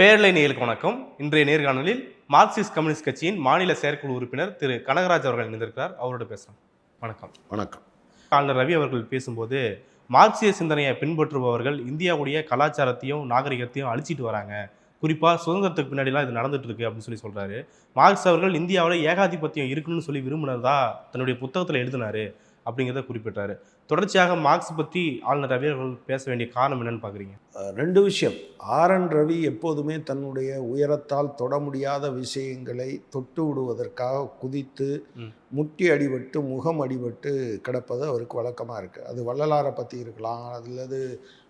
பேரலை நேயர்களுக்கு வணக்கம். இன்றைய நேர்காணலில் மார்க்சிஸ்ட் கம்யூனிஸ்ட் கட்சியின் மாநில செயற்குழு உறுப்பினர் திரு கனகராஜ் அவர்கள் இணைந்திருக்கிறார். அவரோட பேசுகிறோம் வணக்கம். வணக்கம். ஆளுநர் ரவி அவர்கள் பேசும்போது மார்க்சிய சிந்தனையை பின்பற்றுபவர்கள் இந்தியாவுடைய கலாச்சாரத்தையும் நாகரிகத்தையும் அழிச்சிட்டு வராங்க. குறிப்பாக சுதந்திரத்துக்கு பின்னாடிலாம் இது நடந்துட்டு இருக்கு அப்படின்னு சொல்லி சொல்றாரு. மார்க்ஸ் அவர்கள் இந்தியாவில் ஏகாதிபத்தியம் இருக்குன்னு சொல்லி விரும்பினதா தன்னுடைய புத்தகத்தில் எழுதினாரு. அப்படிங்கிறத குறிப்பிட்டாரு. தொடர்ச்சியாக மார்க்ஸ் பற்றி ஆளுநர் ரவி அவர்கள் பேச வேண்டிய காரணம் என்னன்னு பார்க்குறீங்க ரெண்டு விஷயம். ஆர் என் ரவி எப்போதுமே தன்னுடைய உயரத்தால் தொட முடியாத விஷயங்களை தொட்டு விடுவதற்காக குதித்து. முட்டி அடிபட்டு முகம் அடிபட்டு கிடப்பது அவருக்கு வழக்கமாக இருக்குது அது வள்ளலாரை பற்றி இருக்கலாம் அல்லது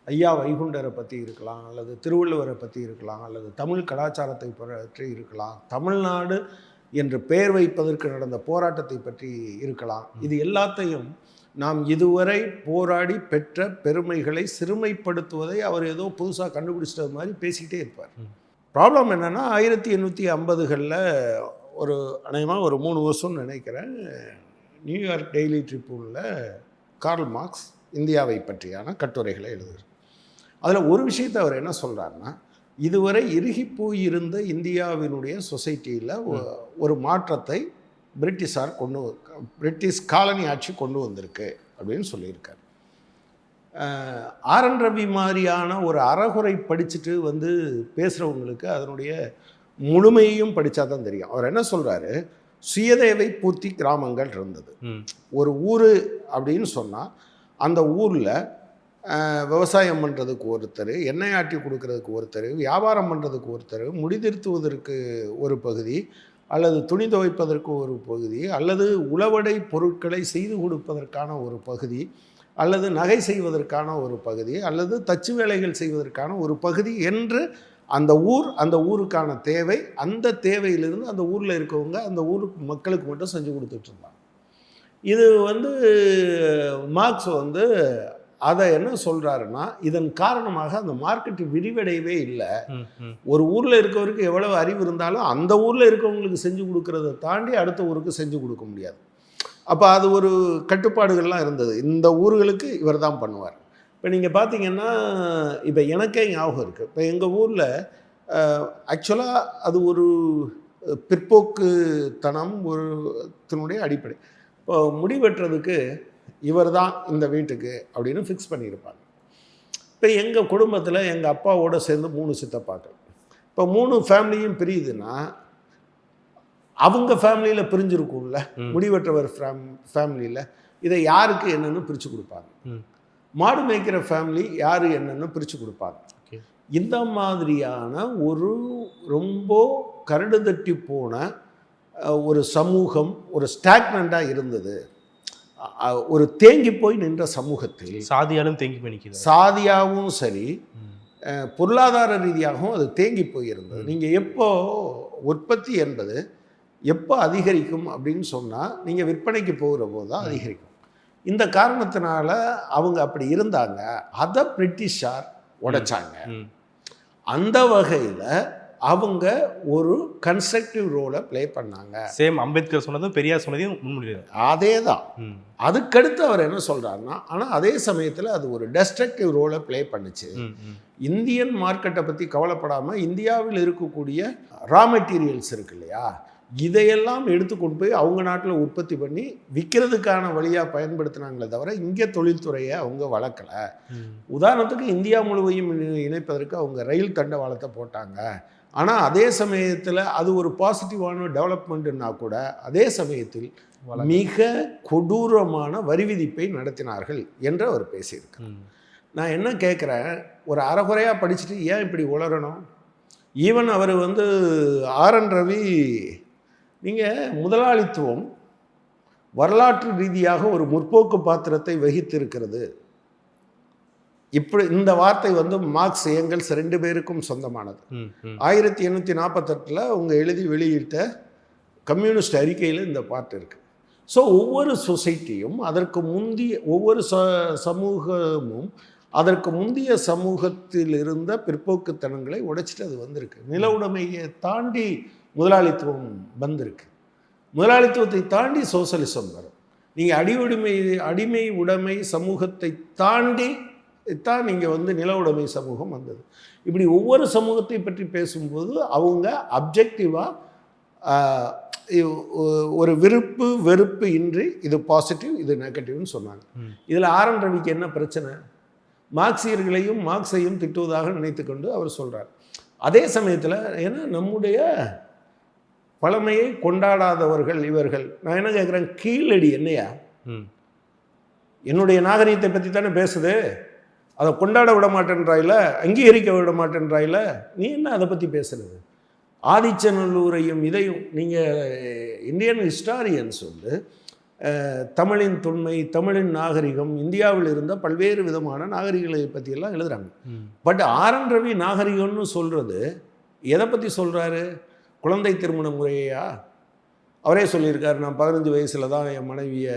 ஐயா வைகுண்டரை பற்றி இருக்கலாம் அல்லது திருவள்ளுவரை பற்றி இருக்கலாம் அல்லது தமிழ் கலாச்சாரத்தை பற்றி இருக்கலாம். தமிழ்நாடு என்று பெயர் வைப்பதற்கு நடந்த போராட்டத்தை பற்றி இருக்கலாம். இது எல்லாத்தையும் நாம் இதுவரை போராடி பெற்ற பெருமைகளை சிறுமைப்படுத்துவதை அவர் ஏதோ புதுசாக கண்டுபிடிச்சிட்டது மாதிரி பேசிக்கிட்டே இருப்பார். ப்ராப்ளம் என்னென்னா ஆயிரத்தி எண்ணூற்றி ஐம்பதுகளில் ஒரு அநேகமாக ஒரு மூணு வருஷம்னு நினைக்கிறேன் நியூயார்க் டெய்லி ட்ரிப்பூனில் கார்ல் மார்க்ஸ் இந்தியாவை பற்றியான கட்டுரைகளை எழுதுகிறார். அதில் ஒரு விஷயத்தை அவர் என்ன சொல்கிறாருன்னா இதுவரை இறுகி போயிருந்த இந்தியாவினுடைய சொசைட்டியில் ஒரு மாற்றத்தை பிரிட்டிஷார் கொண்டு பிரிட்டிஷ் காலனி ஆட்சி கொண்டு வந்திருக்கு அப்படின்னு சொல்லியிருக்கார். ஆர் என் ரவி மாதிரியான ஒரு அறகுறை படிச்சுட்டு வந்து பேசுகிறவங்களுக்கு அதனுடைய முழுமையையும் படித்தா தான் தெரியும். அவர் என்ன சொல்கிறாரு சுயதேவை பூர்த்தி கிராமங்கள் இருந்தது. ஒரு ஊர் அப்படின்னு சொன்னால் அந்த ஊரில் விவசாயம் பண்ணுறதுக்கு ஒருத்தர் எண்ணெய் ஆட்டி கொடுக்கறதுக்கு ஒருத்தர் வியாபாரம் பண்ணுறதுக்கு ஒருத்தர் முடிதிருத்துவதற்கு ஒரு பகுதி அல்லது துணி துவைப்பதற்கு ஒரு பகுதி அல்லது உளவடை பொருட்களை செய்து கொடுப்பதற்கான ஒரு பகுதி அல்லது நகை செய்வதற்கான ஒரு பகுதி அல்லது தச்சு வேலைகள் செய்வதற்கான ஒரு பகுதி என்று அந்த ஊர் அந்த ஊருக்கான தேவை அந்த தேவையிலிருந்து அந்த ஊரில் இருக்கவங்க அந்த ஊருக்கு மக்களுக்கு மட்டும் செஞ்சு கொடுத்துட்ருந்தாங்க இது வந்து மார்க்ஸ் வந்து அதை என்ன சொல்கிறாருன்னா இதன் காரணமாக அந்த மார்க்கெட் விரிவடையவே இல்லை. ஒரு ஊரில் இருக்கவருக்கு எவ்வளவு அறிவு இருந்தாலும் அந்த ஊரில் இருக்கவங்களுக்கு செஞ்சு கொடுக்கறத தாண்டி அடுத்த ஊருக்கு செஞ்சு கொடுக்க முடியாது. அப்போ அது ஒரு கட்டுப்பாடுகள்லாம் இருந்தது. இந்த ஊர்களுக்கு இவர் தான் பண்ணுவார். இப்போ நீங்கள் பார்த்தீங்கன்னா இப்போ எனக்கே ஞாபகம் இருக்குது இப்போ எங்கள் ஊரில் ஆக்சுவலாக அது ஒரு பிற்போக்குத்தனம் ஒரு தன்னுடைய அடிப்படை. இப்போ முடி வெட்டுறதுக்கு இவர் தான் இந்த வீட்டுக்கு அப்படின்னு ஃபிக்ஸ் பண்ணியிருப்பாங்க. இப்போ எங்கள் குடும்பத்தில் எங்கள் அப்பாவோட சேர்ந்து மூணு சித்தப்பாக்கள். இப்போ மூணு ஃபேமிலியும் பிரியுதுன்னா அவங்க ஃபேமிலியில் பிரிஞ்சிருக்கும்ல. முடிவெற்றவர் ஃபேம் ஃபேமிலியில் இதை யாருக்கு என்னன்னு பிரித்து கொடுப்பாங்க. மாடு மேய்க்கிற ஃபேமிலி யார் என்னன்னு பிரித்து கொடுப்பாங்க. இந்த மாதிரியான ஒரு ரொம்ப கரடு தட்டி போன ஒரு சமூகம் ஒரு ஸ்டாக்னண்டாக இருந்தது. ஒரு தேங்கி போய் நின்ற சமூகத்தில் சாதியாலும் தேங்கி போய் நிற்கிது. சாதியாகவும் சரி பொருளாதார ரீதியாகவும் அது தேங்கி போயிருந்தது. நீங்கள் எப்போ உற்பத்தி என்பது எப்போ அதிகரிக்கும் அப்படின்னு சொன்னால் நீங்கள் விற்பனைக்கு போகிற போது தான். அதிகரிக்கும். இந்த காரணத்தினால அவங்க அப்படி இருந்தாங்க. அதை பிரிட்டிஷார் உடைச்சாங்க. அந்த வகையில் அவங்க ஒரு கன்ஸ்ட்ரக்டிவ் ரோலை ப்ளே பண்ணாங்க. சேம் அம்பேத்கர் சொன்னதும் பெரியார் சொன்னதையும் முன்மொழியாது அதே தான் அதுக்கடுத்து அவர் என்ன சொல்கிறாருன்னா ஆனால் அதே சமயத்தில் அது ஒரு டெஸ்ட்ரக்டிவ் ரோலை ப்ளே பண்ணுச்சு. இந்தியன் மார்க்கெட்டை பற்றி கவலைப்படாமல் இந்தியாவில் இருக்கக்கூடிய ரா மெட்டீரியல்ஸ் இருக்கு இல்லையா? இதையெல்லாம் எடுத்து கொண்டு போய் அவங்க நாட்டில் உற்பத்தி பண்ணி விற்கிறதுக்கான வழியாக பயன்படுத்தினாங்களே தவிர இங்கே தொழில்துறையை அவங்க வளர்க்கலை. உதாரணத்துக்கு இந்தியா முழுவதையும் இணை- இணைப்பதற்கு அவங்க ரயில் தண்டவாளத்தை போட்டாங்க. ஆனால் அதே சமயத்தில் அது ஒரு பாசிட்டிவான டெவலப்மெண்ட்டுன்னா கூட அதே சமயத்தில் மிக கொடூரமான வரி விதிப்பை நடத்தினார்கள் என்று அவர் பேசியிருக்கார். நான் என்ன கேட்குறேன் ஒரு அறகுறையாக படிச்சுட்டு ஏன் இப்படி உளரணும் ஈவன் அவர் வந்து ஆர் என் ரவி நீங்கள் முதலாளித்துவம் வரலாற்று ரீதியாக ஒரு முற்போக்கு பாத்திரத்தை வகித்திருக்கிறது. இப்படி இந்த வார்த்தை வந்து மார்க்ஸ் ஏங்கல்ஸ் ரெண்டு பேருக்கும் சொந்தமானது. ஆயிரத்தி எண்ணூற்றி நாற்பத்தெட்டில் அவங்க எழுதி வெளியிட்ட கம்யூனிஸ்ட் அறிக்கையில் இந்த பார்ட் இருக்குது ஸோ ஒவ்வொரு சொசைட்டியும் அதற்கு முந்திய ஒவ்வொரு ச சமூகமும் அதற்கு முந்தைய சமூகத்தில் இருந்த பிற்போக்குத்தனங்களை உடைச்சிட்டு அது வந்திருக்கு. நில உடைமையை தாண்டி முதலாளித்துவம் வந்திருக்கு. முதலாளித்துவத்தை தாண்டி சோசலிசம் வரும். நீங்கள் அடி உடைமை அடிமை உடைமை சமூகத்தை தாண்டி தான் நீங்கள் வந்து நில உடைமை சமூகம் வந்தது. இப்படி ஒவ்வொரு சமூகத்தை பற்றி பேசும்போது அவங்க அப்ஜெக்டிவாக ஒரு விருப்பு வெறுப்பு இன்றி இது பாசிட்டிவ் இது நெகட்டிவ்னு சொன்னாங்க. இதில் ஆர் என் ரவிக்கு என்ன பிரச்சனை? மார்க்சியர்களையும் மார்க்ஸையும் திட்டுவதாக நினைத்துக்கொண்டு அவர் சொல்றார். அதே சமயத்தில் ஏன்னா நம்முடைய பழமையை கொண்டாடாதவர்கள் இவர்கள். நான் என்ன கேட்குறேன் கீழடி என்னையா? என்னுடைய நாகரீகத்தை பற்றி தானே பேசுது? அதை கொண்டாட விட மாட்டேன்றாயில அங்கீகரிக்க விட மாட்டேன்றாயில நீ என்ன அதை பற்றி பேசுறது? ஆதிச்சநல்லூரையும் இதையும் நீங்கள் இந்தியன் ஹிஸ்டாரியன்ஸ் வந்து தமிழின் தொன்மை தமிழின் நாகரிகம் இந்தியாவில் இருந்த பல்வேறு விதமான நாகரிகங்களை பற்றியெல்லாம் எழுதுறாங்க. ம். பட் ஆர் என் ரவி நாகரிகம்னு சொல்கிறது எதை பற்றி சொல்கிறாரு குழந்தை திருமண முறையா? அவரே சொல்லியிருக்காரு நான் பதினஞ்சு வயசில் தான் என் மனைவியை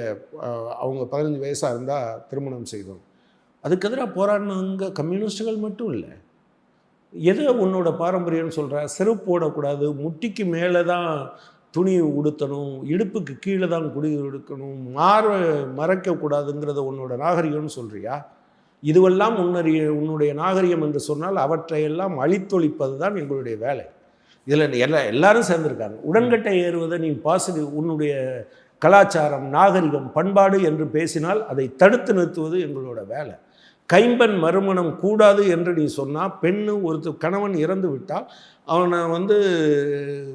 அவங்க பதினஞ்சு வயசாக இருந்தால் திருமணம் செய்தோம். அதுக்கு எதிராக போராடினவங்க கம்யூனிஸ்டுகள் மட்டும் இல்லை. எது உன்னோட பாரம்பரியம்னு சொல்கிற செருப்பு போடக்கூடாது முட்டிக்கு மேலே தான் துணி உடுத்தணும் இடுப்புக்கு கீழே தான் குடி உடுக்கணும் மாற மறைக்கக்கூடாதுங்கிறத உன்னோட நாகரிகம்னு சொல்கிறியா இதுவெல்லாம் உன்னறிய உன்னுடைய நாகரிகம் என்று சொன்னால் அவற்றையெல்லாம் அழித்தொழிப்பது தான் எங்களுடைய வேலை. இதில் எல்லா எல்லாரும் சேர்ந்துருக்காங்க. உடன்கட்டை ஏறுவதை நீ பாசிட்டிவ் உன்னுடைய கலாச்சாரம் நாகரிகம் பண்பாடு என்று பேசினால் அதை தடுத்து நிறுத்துவது எங்களோட வேலை. கைம்பெண் மறுமணம் கூடாது என்று நீ சொன்னால் பெண்ணு ஒருத்த கணவன் இறந்து விட்டால் அவனை வந்து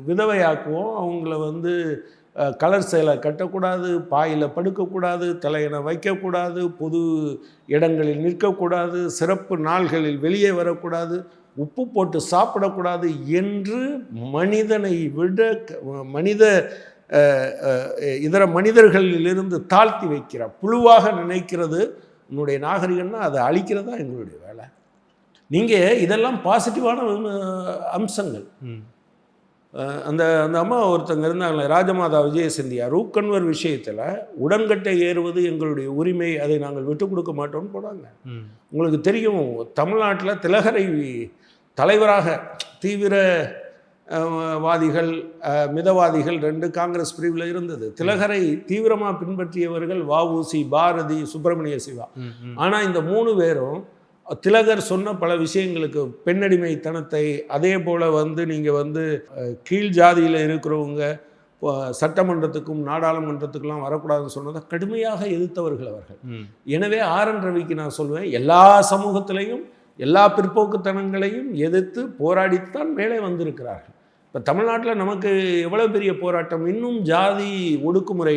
விதவையாக்குவோம் அவங்கள வந்து கலர் சேலை கட்டக்கூடாது பாயில் படுக்கக்கூடாது தலையினை வைக்கக்கூடாது பொது இடங்களில் நிற்கக்கூடாது சிறப்பு நாள்களில் வெளியே வரக்கூடாது உப்பு போட்டு சாப்பிடக்கூடாது என்று மனிதனை விட மனித இதர மனிதர்களிலிருந்து தாழ்த்தி வைக்கிறார். புழுவாக நினைக்கிறது உன்னுடைய நாகரிகம்னா அதை அழிக்கிறதா எங்களுடைய வேலை. நீங்கள் இதெல்லாம் பாசிட்டிவான அம்சங்கள். அந்த அந்த அம்மா ஒருத்தங்க இருந்தாங்களே ராஜமாதா விஜய சிந்தியா ரூக்கன்வர் விஷயத்தில் உடன்கட்டை ஏறுவது எங்களுடைய உரிமை அதை நாங்கள் விட்டு கொடுக்க மாட்டோம்னு போனாங்க உங்களுக்கு தெரியும் தமிழ்நாட்டில் திலகரை தலைவராக தீவிர வாதிகள் மிதவாதிகள் ரெண்டு காங்கிரஸ் பிரிவில் இருந்தது. திலகரை தீவிரமாக பின்பற்றியவர்கள் வஉசி பாரதி சுப்பிரமணிய சிவா. ஆனால் இந்த மூணு பேரும் திலகர் சொன்ன பல விஷயங்களுக்கு பெண்ணடிமைத்தனத்தை அதே போல் வந்து நீங்கள் வந்து கீழ் ஜாதியில் இருக்கிறவங்க சட்டமன்றத்துக்கும் நாடாளுமன்றத்துக்கெல்லாம் வரக்கூடாதுன்னு சொன்னதை கடுமையாக எதிர்த்தவர்கள் அவர்கள். எனவே ஆர் என் ரவிக்கு நான் சொல்வேன் எல்லா சமூகத்திலையும் எல்லா பிற்போக்குத்தனங்களையும் எதிர்த்து போராடித்தான் மேலே வந்திருக்கிறார்கள். இப்போ தமிழ்நாட்டில் நமக்கு எவ்வளோ பெரிய போராட்டம்? இன்னும் ஜாதி ஒடுக்குமுறை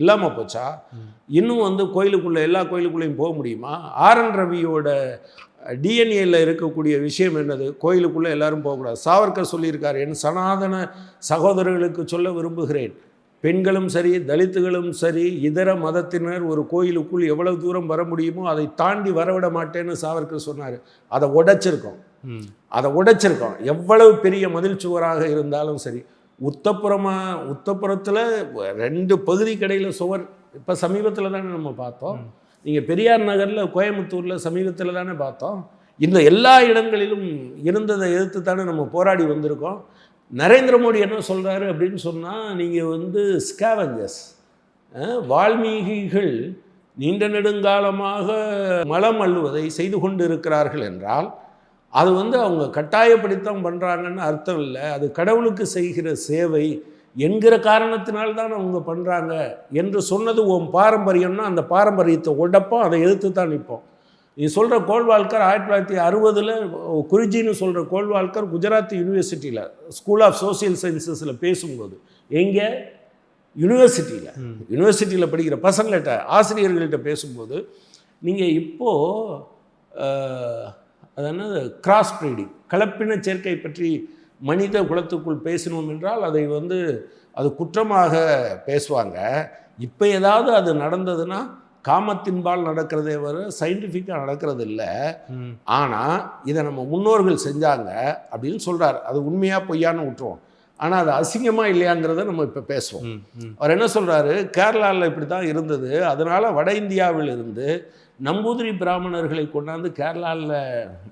இல்லாமல் போச்சா. இன்னும் வந்து கோயிலுக்குள்ளே எல்லா கோயிலுக்குள்ளேயும் போக முடியுமா? ஆர் என் ரவியோட டிஎன்ஏல இருக்கக்கூடிய விஷயம் என்னது? கோயிலுக்குள்ளே எல்லாரும் போகக்கூடாது. சாவர்கர் சொல்லியிருக்கார் என் சனாதன சகோதரர்களுக்கு சொல்ல விரும்புகிறேன். பெண்களும் சரி தலித்துகளும் சரி இதர மதத்தினர் ஒரு கோயிலுக்குள் எவ்வளவு தூரம் வர முடியுமோ அதை தாண்டி வரவிட மாட்டேன்னு சாவர்கர் சொன்னார். அதை உடைச்சிருக்கோம். அதை உடைச்சிருக்கோம் எவ்வளவு பெரிய மதில் சுவராக இருந்தாலும் சரி உத்தப்புறமா உத்தப்புறத்தில் ரெண்டு பகுதி கடையில் சுவர் இப்போ சமீபத்தில் தானே நம்ம பார்த்தோம். நீங்கள் பெரியார் நகரில் கோயம்புத்தூரில் சமீபத்தில் தானே பார்த்தோம். இந்த எல்லா இடங்களிலும் இருந்ததை எதிர்த்து தானே நம்ம போராடி வந்திருக்கோம். நரேந்திர மோடி என்ன சொல்கிறாரு அப்படின்னு சொன்னால் நீங்கள் வந்து ஸ்கேவஞ்சர்ஸ் வால்மீகிகள் நீண்ட நெடுங்காலமாக மலம் அள்ளுவதை செய்து கொண்டு இருக்கிறார்கள் என்றால் அது வந்து அவங்க கட்டாயப்படுத்தான் பண்ணுறாங்கன்னு அர்த்தம் இல்லை. அது கடவுளுக்கு செய்கிற சேவை என்கிற காரணத்தினால்தான் அவங்க பண்ணுறாங்க என்று சொன்னது உன் பாரம்பரியம்னா அந்த பாரம்பரியத்தை உடைப்போம் அதை எதிர்த்து தான் நிற்போம். நீ சொல்கிற கோல்வால்கர் ஆயிரத்தி தொள்ளாயிரத்தி அறுபதில் குருஜின்னு சொல்கிற கோல்வால்கர் குஜராத் யூனிவர்சிட்டியில் ஸ்கூல் ஆஃப் சோசியல் சயின்சஸில் பேசும்போது எங்கே? யூனிவர்சிட்டியில். யூனிவர்சிட்டியில் படிக்கிற பசங்கள்கிட்ட ஆசிரியர்கள்ட்ட பேசும்போது நீங்கள் இப்போது அது கிராஸ் ப்ரீடிங் கலப்பின சேர்க்கை பற்றி மனித குலத்துக்குள் பேசினோம் என்றால் அதை வந்து அது குற்றமாக பேசுவாங்க. இப்போ ஏதாவது அது நடந்ததுன்னா காமத்தின்பால் நடக்கிறதே வர சயின்டிஃபிக்காக நடக்கிறது இல்லை ஆனால் இதை நம்ம முன்னோர்கள் செஞ்சாங்க அப்படின்னு சொல்கிறார் அது உண்மையாக பொய்யான்னு விட்டுருவோம் ஆனால் அது அசிங்கமாக இல்லையாங்கிறத நம்ம இப்போ பேசுவோம். அவர் என்ன சொல்கிறாரு கேரளாவில் இப்படி தான் இருந்தது. அதனால் வட இந்தியாவில் இருந்து நம்பூதிரி பிராமணர்களை கொண்டாந்து கேரளாவில்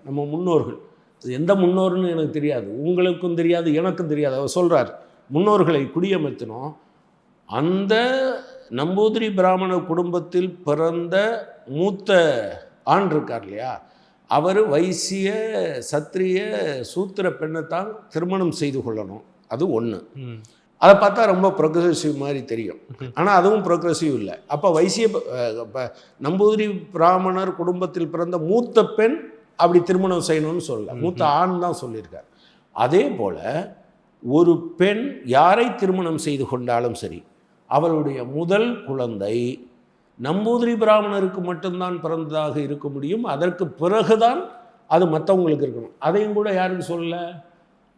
நம்ம முன்னோர்கள். அது எந்த முன்னோர்னு எனக்கு தெரியாது. உங்களுக்கும் தெரியாது எனக்கும் தெரியாது. அவர் சொல்கிறார் முன்னோர்களை குடியமர்த்தினோம். அந்த நம்பூதிரி பிராமண குடும்பத்தில் பிறந்த மூத்த ஆண் இருக்கார் இல்லையா? அவர் வைசிய சத்திரிய சூத்திர பெண்ணைத்தான் திருமணம் செய்து கொள்ளணும். அது ஒன்று அதை பார்த்தா ரொம்ப ப்ரோக்ரெசிவ் மாதிரி தெரியும். ஆனால் அதுவும் ப்ரோக்ரெசிவ் இல்லை. அப்போ வைசிய நம்பூதிரி பிராமணர் குடும்பத்தில் பிறந்த மூத்த பெண் அப்படி திருமணம் செய்யணும்னு சொல்லல. மூத்த ஆண் தான் சொல்லியிருக்கார். அதே போல் ஒரு பெண் யாரை திருமணம் செய்து கொண்டாலும் சரி அவளுடைய முதல் குழந்தை நம்பூதிரி பிராமணருக்கு மட்டும்தான் பிறந்ததாக இருக்க முடியும். அதற்கு பிறகுதான் அது மற்றவங்களுக்கு இருக்கணும். அதையும் கூட யாருக்கு சொல்லல?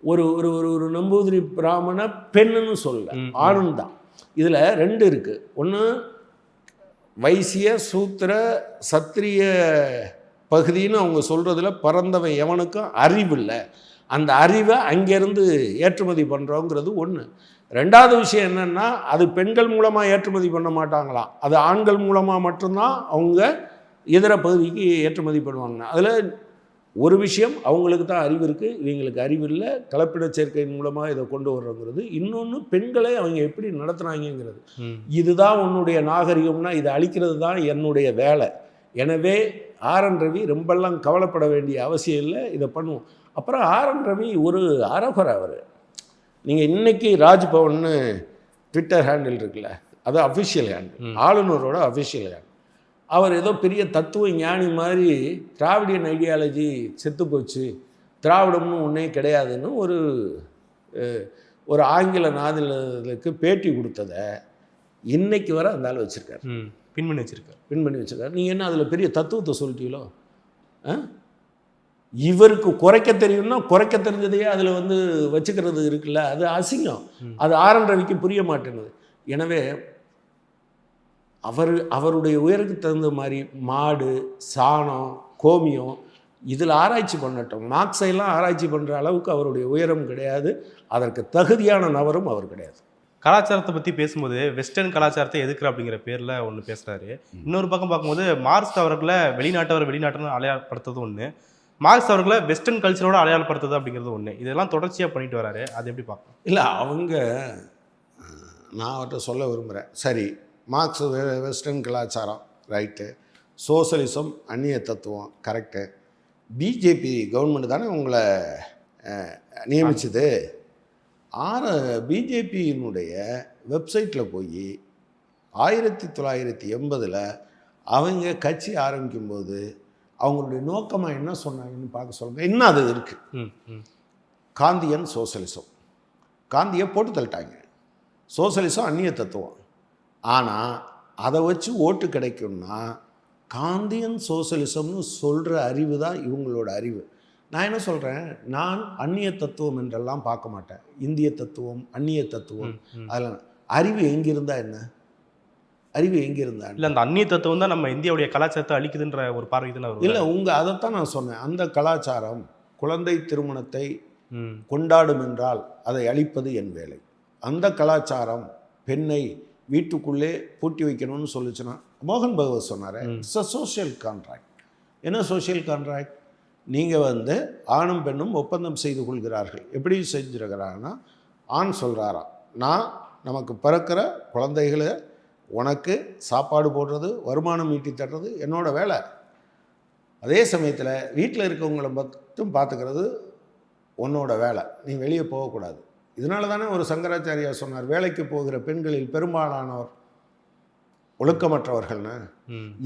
ஒரு ஒரு ஒரு ஒரு நம்பூதிரி பிராமண பெண்ணுன்னு ம். ஆணும் தான். இதில் ரெண்டு இருக்குது ஒன்று வைசிய சூத்திர சத்திரிய பகுதின்னு அவங்க சொல்கிறதுல பிறந்தவன் எவனுக்கும் அறிவில்லை அந்த அறிவை அங்கேருந்து ஏற்றுமதி பண்ணுறோங்கிறது ஒன்று ரெண்டாவது விஷயம் என்னென்னா அது பெண்கள் மூலமாக ஏற்றுமதி பண்ண மாட்டாங்களாம். அது ஆண்கள் மூலமாக மட்டும்தான் அவங்க இதர பகுதிக்கு ஏற்றுமதி பண்ணுவாங்க. அதில் ஒரு விஷயம் அவங்களுக்கு தான் அறிவு இருக்குது இவங்களுக்கு அறிவு இல்லை. கலப்பிட சேர்க்கையின் மூலமாக இதை கொண்டு வர்றோங்கிறது. இன்னொன்று பெண்களை அவங்க எப்படி நடத்துனாங்கங்கிறது ம். இதுதான் உன்னுடைய நாகரிகம்னா இதை அழிக்கிறது தான் என்னுடைய வேலை. எனவே ஆர்என் ரவி ரொம்பலாம் கவலைப்பட வேண்டிய அவசியம் இல்லை இதை பண்ணுவோம். அப்புறம் ஆர்என் ரவி ஒரு அரகுறை அவர். நீங்கள் இன்னைக்கு ராஜ்பவன்னு ட்விட்டர் ஹேண்டில் இருக்குல்ல அது அஃபிஷியல் ஹேண்டில். ஆளுநரோட அஃபிஷியல் ஹேண்டில் அவர் ஏதோ பெரிய தத்துவ ஞானி மாதிரி திராவிடியன் ஐடியாலஜி செத்து போச்சு. திராவிடம்னு ஒன்றே கிடையாதுன்னு ஒரு ஒரு ஆங்கில நாதிலுக்கு பேட்டி கொடுத்ததை இன்னைக்கு வர அந்த ஆள் வச்சுருக்காரு. பின் பண்ணி வச்சிருக்காரு. பின் பண்ணி வச்சுருக்காரு. நீங்கள் என்ன அதில் பெரிய தத்துவத்தை சொல்லிட்டீங்களோ? இவருக்கு குறைக்க தெரியும்னா குறைக்க தெரிஞ்சதையே அதில் வந்து வச்சுக்கிறது இருக்குல்ல அது அசிங்கம். அது ஆரன் ரவிக்கு புரிய மாட்டேங்குது. எனவே அவர் அவருடைய உயருக்கு தகுந்த மாதிரி மாடு சாணம் கோமியம் இதில் ஆராய்ச்சி பண்ணட்டும். மார்க்ஸையெல்லாம் ஆராய்ச்சி பண்ணுற அளவுக்கு அவருடைய உயரம் கிடையாது. அதற்கு தகுதியான நபரும் அவர் கிடையாது. கலாச்சாரத்தை பற்றி பேசும்போது வெஸ்டர்ன் கலாச்சாரத்தை எதுக்குற அப்படிங்கிற பேரில் ஒன்று பேசுகிறாரு இன்னொரு பக்கம் பார்க்கும்போது மார்க்ஸ் அவர்களை வெளிநாட்டவர் வெளிநாட்டுன்னு அடையாளப்படுத்துறது ஒன்று மார்க்ஸ் அவர்களை வெஸ்டர்ன் கல்ச்சரோட அடையாளப்படுத்துறது அப்படிங்கிறது ஒன்று இதெல்லாம் தொடர்ச்சியாக பண்ணிட்டு வராரு. அது எப்படி பார்க்கலாம் இல்லை அவங்க நான் அவர்கிட்ட சொல்ல விரும்புகிறேன் சரி மார்க்ஸ் வெஸ்டர்ன் கலாச்சாரம் ரைட்டு. சோசலிசம் அந்நிய தத்துவம் கரெக்டு பிஜேபி கவர்மெண்ட் தானே உங்களை நியமிச்சது? ஆர பிஜேபியினுடைய வெப்சைட்டில் போய் ஆயிரத்தி தொள்ளாயிரத்தி எண்பதில் அவங்க கட்சி ஆரம்பிக்கும்போது அவங்களுடைய நோக்கமாக என்ன சொன்னாங்கன்னு பார்க்க சொல்லுங்கள் இன்னும் அது இருக்குது காந்தியன் சோசலிசம். காந்தியை போட்டு தள்ளிட்டாங்க. சோசலிசம் அந்நிய தத்துவம். ஆனால் அதை வச்சு ஓட்டு கிடைக்கும்னா காந்தியன் சோசலிசம்னு சொல்கிற அறிவு தான் இவங்களோட அறிவு. நான் என்ன சொல்கிறேன் நான் அந்நிய தத்துவம் என்றெல்லாம் பார்க்க மாட்டேன். இந்திய தத்துவம் அந்நிய தத்துவம் ம். அதெல்லாம். அறிவு எங்கிருந்தா என்ன? அறிவு எங்கிருந்தா என்ன? இல்லை அந்த அந்நிய தத்துவம் தான் நம்ம இந்தியாவுடைய கலாச்சாரத்தை அழிக்குதுன்ற ஒரு பார்வை தானே இல்லை உங்கள் அதைத்தான் நான் சொன்னேன். அந்த கலாச்சாரம் குழந்தை திருமணத்தை கொண்டாடும் என்றால் அதை அழிப்பது என் வேலை. அந்த கலாச்சாரம் பெண்ணை வீட்டுக்குள்ளே பூட்டி வைக்கணும்னு சொல்லுச்சுன்னா மோகன் பகவத் சொன்னார். இட்ஸ் அ சோஷியல் கான்ட்ராக்ட் என்ன சோஷியல் கான்ட்ராக்ட் நீங்கள் வந்து ஆணும் பெண்ணும் ஒப்பந்தம் செய்து கொள்கிறார்கள். எப்படி செஞ்சுருக்கிறாங்கன்னா ஆண் சொல்கிறாராம் நான் நமக்கு பிறக்கிற குழந்தைகளை உனக்கு சாப்பாடு போடுறது வருமானம் ஈட்டி தர்றது என்னோட வேலை. அதே சமயத்தில் வீட்டில் இருக்கவங்களை மட்டும் பார்த்துக்கிறது உன்னோட வேலை. நீ வெளியே போகக்கூடாது. இதனால தானே ஒரு சங்கராச்சாரியா சொன்னார் வேலைக்கு போகிற பெண்களில் பெரும்பாலானோர் ஒழுக்கமற்றவர்கள்னு.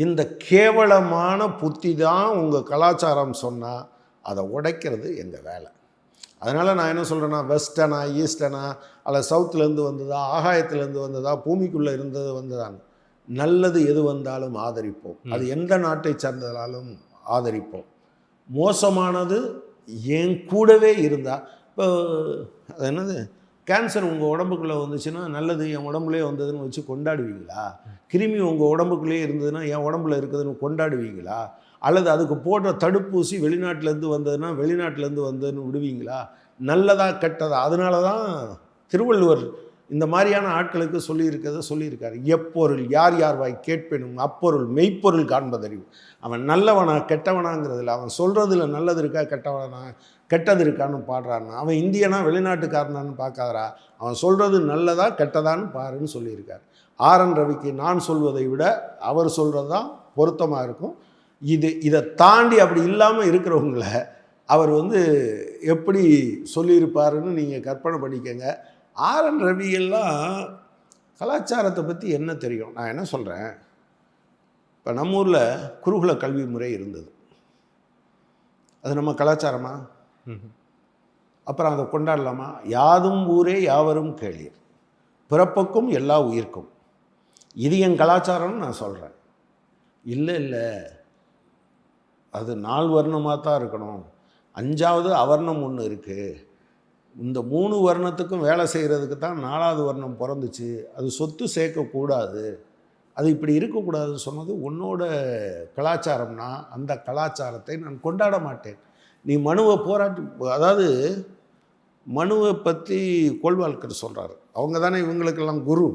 இந்த கேவலமான புத்தி தான் உங்கள் கலாச்சாரம் சொன்னால் அதை உடைக்கிறது எங்கள் வேலை. அதனால் நான் என்ன சொல்கிறேன்னா வெஸ்டர்னா ஈஸ்டர்னா அல்ல சவுத்துலேருந்து வந்ததா ஆகாயத்துலேருந்து வந்ததா பூமிக்குள்ளே இருந்தது வந்ததான்னு. நல்லது எது வந்தாலும் ஆதரிப்போம். அது எந்த நாட்டை சார்ந்ததாலும் ஆதரிப்போம். மோசமானது என் கூடவே இருந்தால் இப்போ அது என்னது? கேன்சர் உங்கள் உடம்புக்குள்ளே வந்துச்சுன்னா நல்லது என் உடம்புலேயே வந்ததுன்னு வச்சு கொண்டாடுவீங்களா? கிருமி உங்கள் உடம்புக்குள்ளேயே இருந்ததுன்னா என் உடம்புல இருக்குதுன்னு கொண்டாடுவீங்களா? அல்லது அதுக்கு போடுற தடுப்பூசி வெளிநாட்டிலேருந்து வந்ததுன்னா வெளிநாட்டிலேருந்து வந்ததுன்னு விடுவீங்களா? நல்லதா கெட்டதா? அதனால தான் திருவள்ளுவர் இந்த மாதிரியான ஆட்களுக்கு சொல்லியிருக்கிறத சொல்லியிருக்காரு. எப்பொருள் யார் யார் வாய் கேட்பேனும் அப்பொருள் மெய்ப்பொருள் காண்பதறிவு. அவன் நல்லவனா கெட்டவனாங்கிறதுல அவன் சொல்கிறதுல நல்லது இருக்கா கெட்டவனா? கெட்டது இருக்கான்னு பாடுறாருன்னா அவன் இந்தியனா வெளிநாட்டுக்காரனான்னு பார்க்காதரா அவன் சொல்கிறது நல்லதா கெட்டதான்னு பாருன்னு சொல்லியிருக்காரு. ஆர். என். ரவிக்கு நான் சொல்வதை விட அவர் சொல்கிறது தான் பொருத்தமாக இருக்கும். இது இதை தாண்டி அப்படி இல்லாமல் இருக்கிறவங்கள அவர் வந்து எப்படி சொல்லியிருப்பாருன்னு நீங்கள் கற்பனை பண்ணிக்கங்க. ஆர்என் ரவி எல்லாம் கலாச்சாரத்தை பற்றி என்ன தெரியும்? நான் என்ன சொல்கிறேன் இப்போ நம்ம ஊரில் குருகுல கல்வி முறை இருந்தது. அது நம்ம கலாச்சாரமாக அப்புறம் அதை கொண்டாடலாமா? யாதும் ஊரே யாவரும் கேளீர். பிறப்புக்கும் எல்லா உயிர்க்கும். இது என் கலாச்சாரம்னு நான் சொல்கிறேன் இல்லை இல்லை. அது நாலு வர்ணமாக தான் இருக்கணும். அஞ்சாவது அவர்ணம் ஒன்று இருக்குது இந்த மூணு வர்ணத்துக்கும் வேலை செய்கிறதுக்கு தான் நாலாவது வர்ணம் பிறந்துச்சு. அது சொத்து சேர்க்கக்கூடாது அது இப்படி இருக்கக்கூடாதுன்னு சொன்னது உன்னோட கலாச்சாரம்னா அந்த கலாச்சாரத்தை நான் கொண்டாட மாட்டேன். நீ மனுவை போராட்டி அதாவது மனுவை பற்றி கோல்வால்கர் சொல்கிறாரு அவங்க தானே இவங்களுக்கெல்லாம் குரு.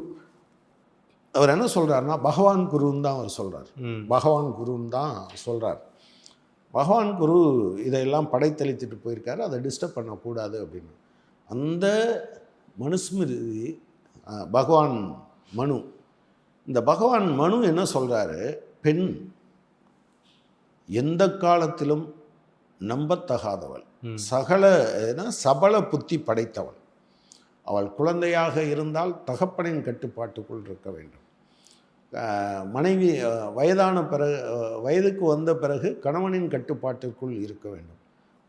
அவர் என்ன சொல்கிறாருன்னா பகவான் குருன்னு தான் அவர் சொல்கிறார். பகவான் குருன்னு தான் சொல்கிறார் பகவான் குரு இதையெல்லாம் படைத்தளித்துட்டு போயிருக்காரு. அதை டிஸ்டர்ப் பண்ணக்கூடாது அப்படின்னு. அந்த மனுஸ்மிருதி பகவான் மனு. இந்த பகவான் மனு என்ன சொல்கிறாரு பெண் எந்த காலத்திலும் நம்பத்தகாதவள். சகல ஏன்னா சபல புத்தி படைத்தவள் அவள் குழந்தையாக இருந்தால் தகப்பனின் கட்டுப்பாட்டுக்குள் இருக்க வேண்டும். மனைவி வயதான பிறகு வயதுக்கு வந்த பிறகு கணவனின் கட்டுப்பாட்டிற்குள் இருக்க வேண்டும்.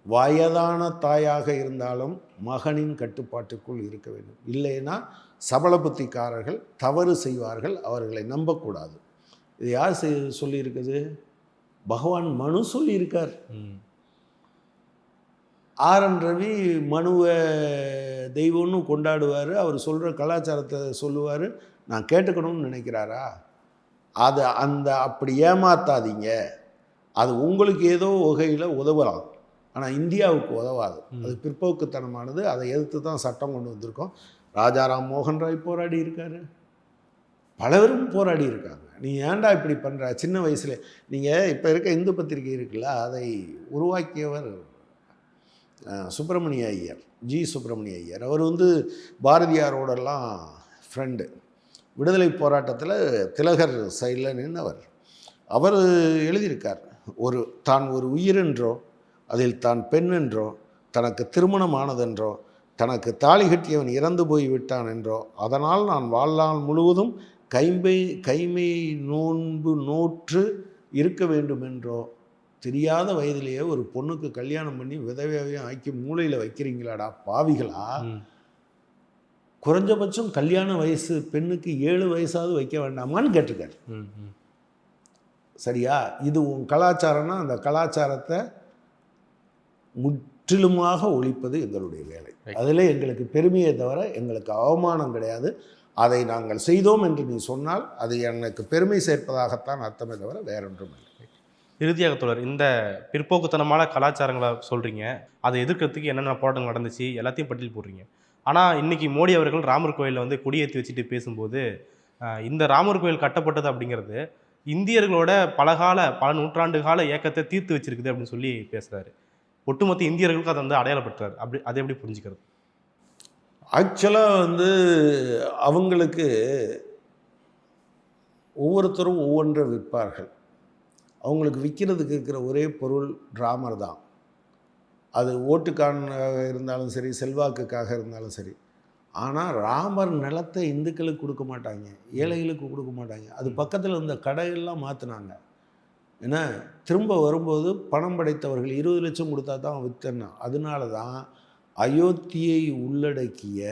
வயதான தாயாக இருந்தாலும் மகனின் கட்டுப்பாட்டுக்குள் இருக்க வேண்டும். இல்லைன்னா சபல புத்திக்காரர்கள் தவறு செய்வார்கள் அவர்களை நம்பக்கூடாது. இது யார் செய் சொல்லியிருக்குது? பகவான் மனு சொல்லியிருக்கார். ம். ஆர்என் ரவி மனுவை தெய்வம்னு கொண்டாடுவார். அவர் சொல்கிற கலாச்சாரத்தை சொல்லுவார். நான் கேட்டுக்கணும்னு நினைக்கிறாரா? அதை அந்த அப்படி ஏமாத்தாதீங்க. அது உங்களுக்கு ஏதோ வகையில் உதவலாம். ஆனால் இந்தியாவுக்கு உதவாது. அது பிற்போக்குத்தனமானது. அதை எதிர்த்து தான் சட்டம் கொண்டு வந்திருக்கோம். ராஜாராம் மோகன் ராய் போராடி இருக்காரு. பலரும் போராடி இருக்காங்க. நீ ஏன்டா இப்படி பண்ணுற சின்ன வயசுல நீங்கள் இப்போ இருக்க இந்து பத்திரிகை இருக்குல்ல அதை உருவாக்கியவர் சுப்பிரமணிய ஐயர் ஜி சுப்பிரமணிய ஐயர். அவர் வந்து பாரதியாரோடெல்லாம் ஃப்ரெண்டு விடுதலை போராட்டத்தில் திலகர் சைடில் நின்றவர் அவர் எழுதியிருக்கார் ஒரு தான் ஒரு உயிரென்றோ அதில் தான் பெண் என்றோ தனக்கு திருமணம் ஆனதென்றோ தனக்கு தாலி கட்டியவன் இறந்து போய் விட்டான் என்றோ அதனால் நான் வாழ்நாள் முழுவதும் கைமை கைமை நோன்பு நோற்று இருக்க வேண்டும் என்றோ தெரியாத வயதிலேயே ஒரு பொண்ணுக்கு கல்யாணம் பண்ணி விதவையாவையும் ஆக்கி மூளையில் வைக்கிறீங்களாடா பாவிகளா. குறைஞ்சபட்சம் கல்யாண வயசு பெண்ணுக்கு ஏழு வயசாவது வைக்க வேண்டாமான்னு கேட்டிருக்காரு. சரியா இது உன் கலாச்சாரம்னா அந்த கலாச்சாரத்தை முற்றிலுமாக ஒழிப்பது எங்களுடைய வேலை. அதில் எங்களுக்கு பெருமையை தவிர எங்களுக்கு அவமானம் கிடையாது அதை நாங்கள் செய்தோம் என்று நீ சொன்னால் அது எனக்கு பெருமை சேர்ப்பதாகத்தான் அர்த்தமே தவிர வேறொன்றும் இல்லை இறுதியாக தொடர் இந்த பிற்போக்குத்தனமான கலாச்சாரங்களை சொல்கிறீங்க அதை எதிர்க்கிறதுக்கு என்னென்ன போராட்டம் நடந்துச்சு? எல்லாத்தையும் பட்டியல் போடுறீங்க. ஆனால் இன்றைக்கி மோடி அவர்கள் ராமர் கோயிலில் வந்து கொடியேற்றி வச்சுட்டு பேசும்போது இந்த ராமர் கோயில் கட்டப்பட்டது அப்படிங்கிறது இந்தியர்களோட பலகால பல நூற்றாண்டு கால இயக்கத்தை தீர்த்து வச்சிருக்குது அப்படின்னு சொல்லி பேசுகிறாரு ஒட்டுமொத்த இந்தியர்களுக்கு அதை வந்து அடையாளப்படுத்துறாரு. அப்படி அதை எப்படி புரிஞ்சுக்கிறது? ஆக்சுவலாக வந்து அவங்களுக்கு ஒவ்வொருத்தரும் ஒவ்வொன்றை விற்பார்கள். அவங்களுக்கு விற்கிறதுக்கு இருக்கிற ஒரே பொருள் டிராமர் தான். அது ஓட்டுக்காரனாக இருந்தாலும் சரி செல்வாக்குக்காக இருந்தாலும் சரி. ஆனால் ராமர் நிலத்தை இந்துக்களுக்கு கொடுக்க மாட்டாங்க. ஏழைகளுக்கு கொடுக்க மாட்டாங்க. அது பக்கத்தில் இருந்த கடையெல்லாம் மாற்றினாங்க ஏன்னா திரும்ப வரும்போது பணம் படைத்தவர்கள் இருபது லட்சம் கொடுத்தா தான் வித்தன்னா. அதனால தான் அயோத்தியை உள்ளடக்கிய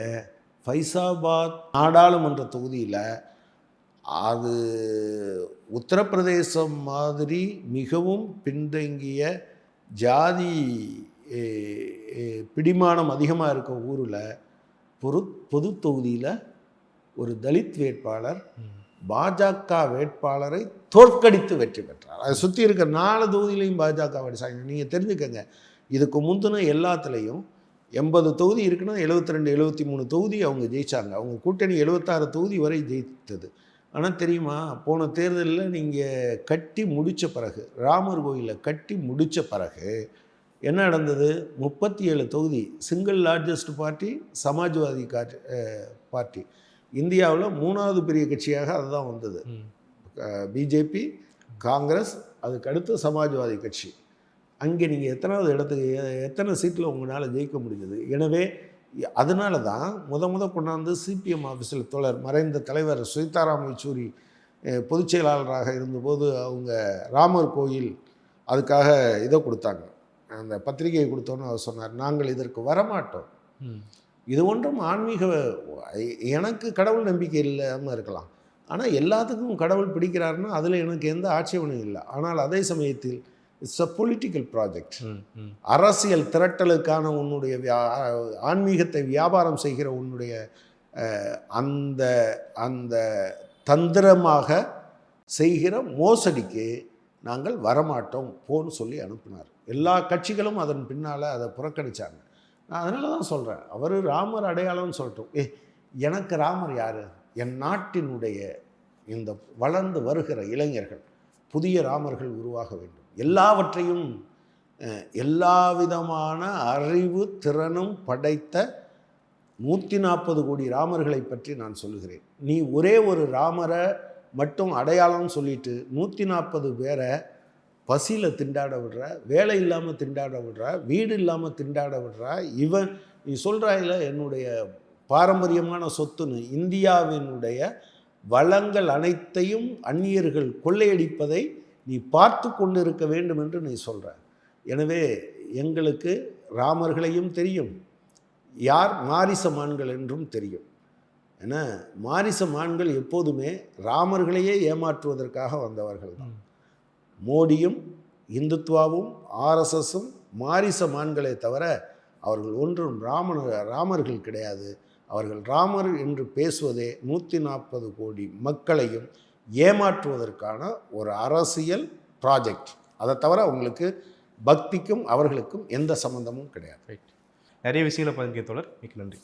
ஃபைசாபாத் நாடாளுமன்ற தொகுதியில் அது உத்தரப்பிரதேசம் மாதிரி மிகவும் பின்தங்கிய ஜாதி பிடிமானம் அதிகமாக இருக்க ஊரில் பொது பொது தொகுதியில் ஒரு தலித் வேட்பாளர் பாஜக வேட்பாளரை தோற்கடித்து வெற்றி பெற்றார். அதை சுற்றி இருக்க நாலு தொகுதியிலையும் பாஜக அடிச்சாங்க. நீங்கள் தெரிஞ்சுக்கங்க இதுக்கு முந்தின எல்லாத்துலேயும் எண்பது தொகுதி இருக்குன்னா எழுபத்தி ரெண்டு எழுபத்தி மூணு தொகுதி அவங்க ஜெயிச்சாங்க. அவங்க கூட்டணி எழுபத்தாறு தொகுதி வரை ஜெயித்தது. ஆனால் தெரியுமா போன தேர்தலில் நீங்கள் கட்டி முடித்த பிறகு ராமர் கோயிலை கட்டி முடித்த பிறகு என்ன நடந்தது? முப்பத்தி ஏழு தொகுதி single largest party Samajwadi party இந்தியாவில் மூணாவது பெரிய கட்சியாக அதுதான் வந்தது. பிஜேபி காங்கிரஸ் அதுக்கு அடுத்து சமாஜ்வாதி கட்சி. அங்கே நீங்கள் எத்தனாவது இடத்துக்கு எத்தனை சீட்டில் உங்களால் ஜெயிக்க முடிஞ்சது? எனவே அதனால தான் முத முத கொண்டாந்து சிபிஎம் ஆஃபீஸில் தோழர் மறைந்த தலைவர் சீதாராம் யெச்சூரி பொதுச் செயலாளராக இருந்தபோது அவங்க ராமர் கோயில் அதுக்காக இதை கொடுத்தாங்க. அந்த பத்திரிகையை கொடுத்தோன்னு அவர் சொன்னார் நாங்கள் இதற்கு வரமாட்டோம். இது ஒன்றும் ஆன்மீக எனக்கு கடவுள் நம்பிக்கை இல்லாமல் இருக்கலாம். ஆனால் எல்லாத்துக்கும் கடவுள் பிடிக்கிறாருன்னா அதில் எனக்கு எந்த ஆட்சேபனையும் இல்லை. ஆனால் அதே சமயத்தில் இட்ஸ் அ பொலிட்டிக்கல் ப்ராஜெக்ட். அரசியல் திரட்டலுக்கான உன்னுடைய வியா- ஆன்மீகத்தை வியாபாரம் செய்கிற உன்னுடைய அந்த அந்த தந்திரமாக செய்கிற மோசடிக்கு நாங்கள் வரமாட்டோம் போன்னு சொல்லி அனுப்பினார். எல்லா கட்சிகளும் அதன் பின்னால் அதை புறக்கணிச்சாங்க. நான் அதனால தான் சொல்கிறேன் அவர் ராமர் அடையாளம்னு சொல்லட்டும். ஏ எனக்கு ராமர் யார்? என் நாட்டினுடைய இந்த வளர்ந்து வருகிற இளைஞர்கள் புதிய ராமர்கள் உருவாக வேண்டும். எல்லாவற்றையும் எல்லாவிதமான எல்லா விதமான அறிவு திறனும் படைத்த நூற்றி நாற்பது கோடி ராமர்களை பற்றி நான் சொல்லுகிறேன். நீ ஒரே ஒரு ராமரை மட்டும் அடையாளம் சொல்லிட்டு நூற்றி நாற்பது பேரை பசியில் திண்டாட விடுற வேலை இல்லாமல் திண்டாட விடுற வீடு இல்லாமல் திண்டாட விடுற இவன் நீ சொல்கிறாயில என்னுடைய பாரம்பரியமான சொத்துன்னு இந்தியாவினுடைய வளங்கள் அனைத்தையும் அந்நியர்கள் கொள்ளையடிப்பதை நீ பார்த்து கொண்டு இருக்க வேண்டும் என்று நீ சொல்கிற எனவே எங்களுக்கு ராமர்களையும் தெரியும் யார் மாரிச மான்கள் என்றும் தெரியும். ஏன்னா மாரிச மான்கள் எப்போதுமே ராமர்களையே ஏமாற்றுவதற்காக வந்தவர்கள் தான். மோடியும் இந்துத்வாவும் ஆர்எஸ்எஸும் மாரிச மான்களே தவிர அவர்கள் ஒன்றும் ராமன் ராமர்கள் கிடையாது. அவர்கள் ராமர் என்று பேசுவதே நூற்றி நாற்பது கோடி மக்களையும் ஏமாற்றுவதற்கான ஒரு அரசியல் ப்ராஜெக்ட் அதை தவிர அவங்களுக்கு பக்திக்கும் அவர்களுக்கும் எந்த சம்பந்தமும் கிடையாது. ரைட் நிறைய விஷயங்களை தோழர். மிக்க நன்றி.